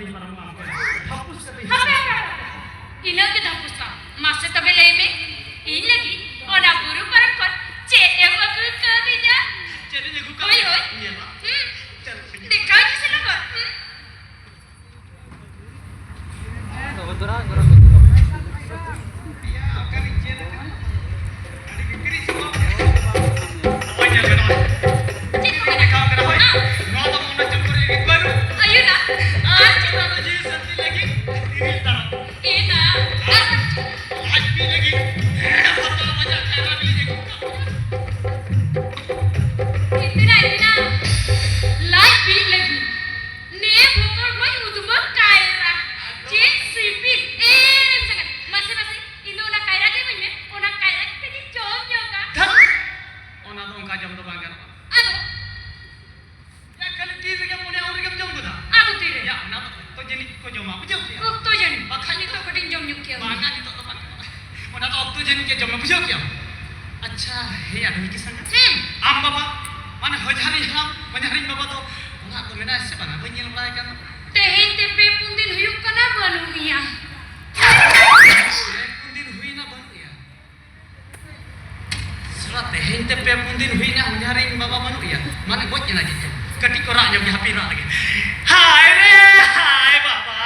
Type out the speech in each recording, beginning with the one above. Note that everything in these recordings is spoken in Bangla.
పోయి మనం తప్పుస్తుంది ఇలాగే తప్పుస్తా మస్తు తమిళేమి ఇళ్ళకి ఓ నా గురువు పరంపర చెల్లెమ్మకు కాదిగా ᱥᱟᱶ ᱛᱮᱦᱮᱧ ᱯᱮ ᱯᱩᱱ ᱦᱩᱭᱱᱟ ᱩᱱᱤᱭᱟᱨᱤᱧ ᱵᱟᱵᱟ ᱵᱟᱹᱱᱩᱜ ᱢᱟᱱᱮ ᱜᱚᱡ ᱮᱱᱟ ᱡᱮᱛᱮ ᱠᱟᱹᱴᱤᱡ ᱠᱚ ᱨᱟᱜ ᱧᱚᱜ ᱜᱮ ᱦᱟᱯᱤᱱ ᱦᱟᱭ ᱨᱮ ᱦᱟᱭ ᱵᱟᱵᱟ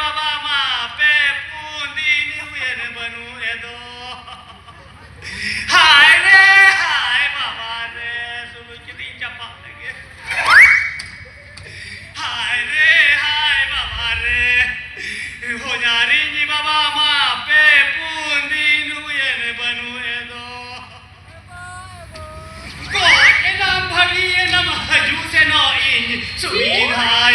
ᱵᱟᱵᱟ ᱢᱟ ᱯᱮ ᱯᱩᱱ ᱫᱤᱱ ᱦᱩᱭᱮᱱ 祝你好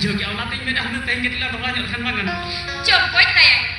jog ya Allah ting me dah na teng kitla doga jal khan mangan jog koi tayang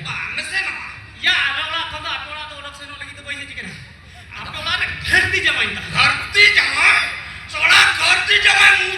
या आलोळा खंड आटोळा तो लक्ष न लगी तो पैसे ठीक है आटोळा घर दी जमाई घर दी जमाई सोळा घर दी जमाई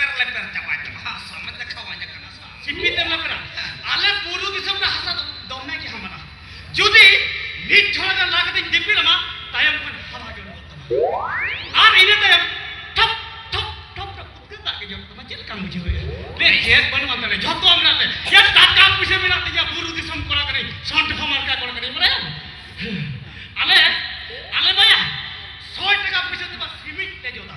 lepper lepper cawa cawa sama tak kawan je kena sa. Sipi tak lepper. Ale puru kisam na hasa domna ki hamana. Judi নির্ঝরা গান লাগাতে দিব্যি রামা তাই আমি হারা গেল আর এনে তাই ঠপ ঠপ ঠপ ঠপ উঠতে লাগে যেমন তোমার চেল কাম বুঝে হয়ে রে হের বন মানে যত আমরা রে এর টাকা পয়সা মিলাতে যা বুরু দিশম করা করে সন্ট ফমার কা করা করে মানে আলে আলে ভাইয়া 100 টাকা পয়সা দিবা সিমেন্ট তে জোদা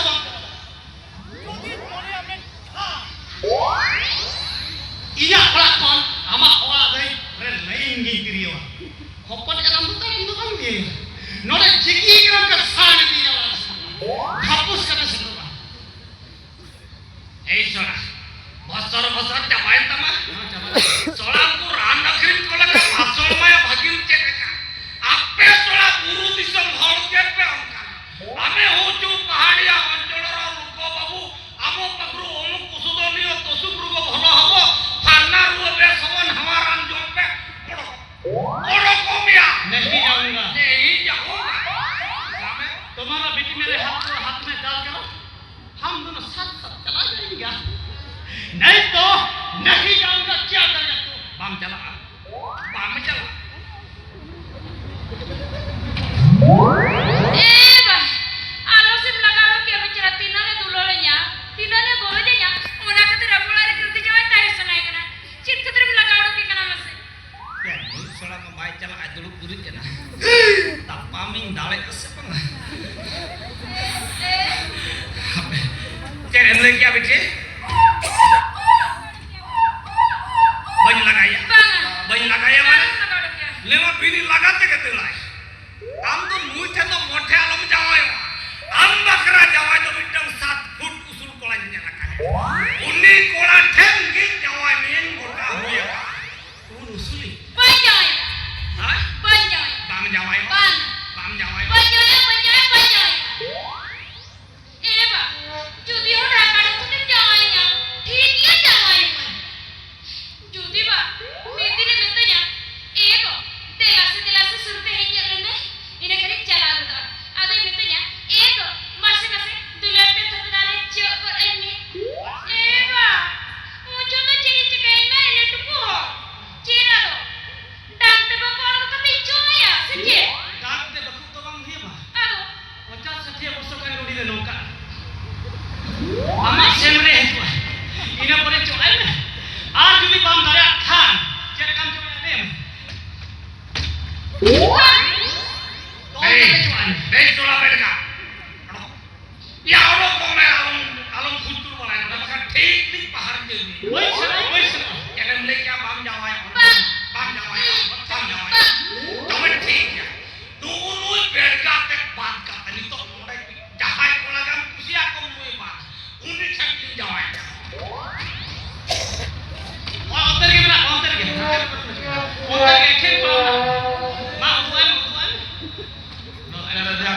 हजारो बसत त्या बाहेर जमा What?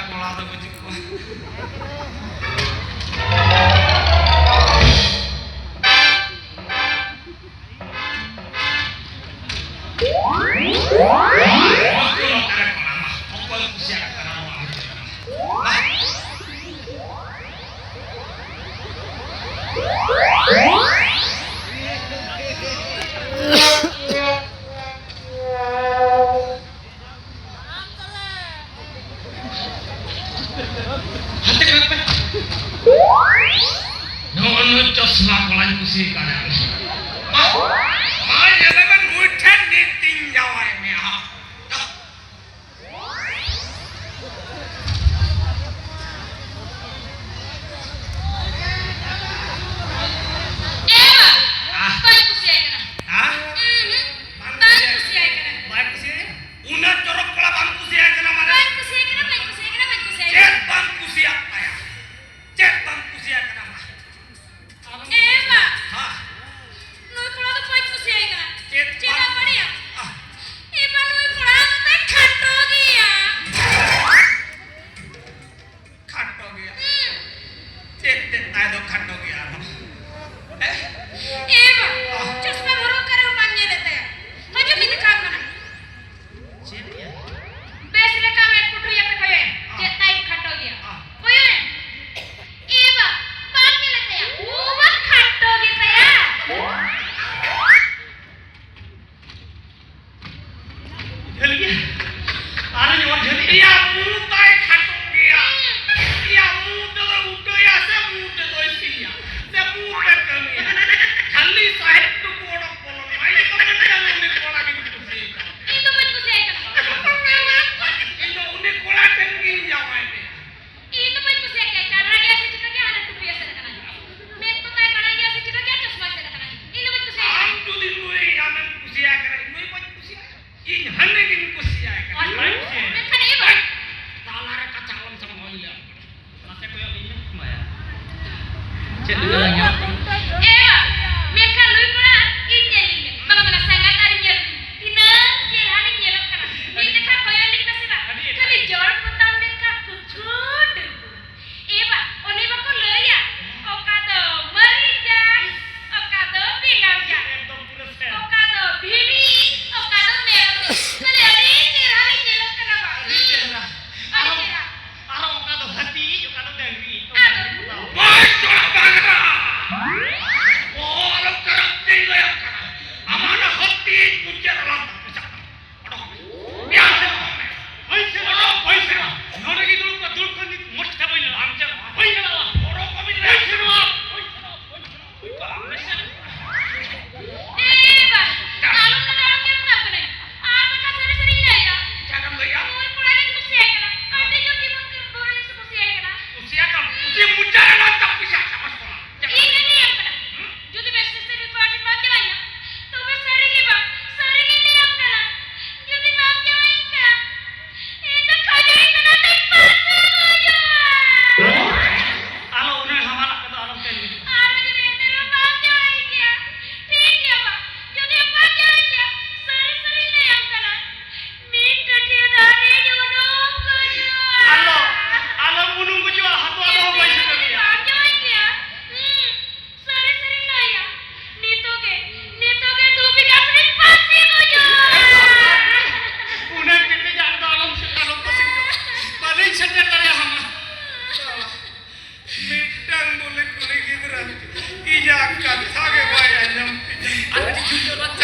colada, eu vou de আন্দোলন করে গেছিলাম এই যে আজকাল সাগে ভাই আইলাম আরে কিছু তো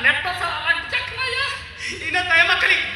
laptop sa akin. Check na yan. Hindi na tayo makalik.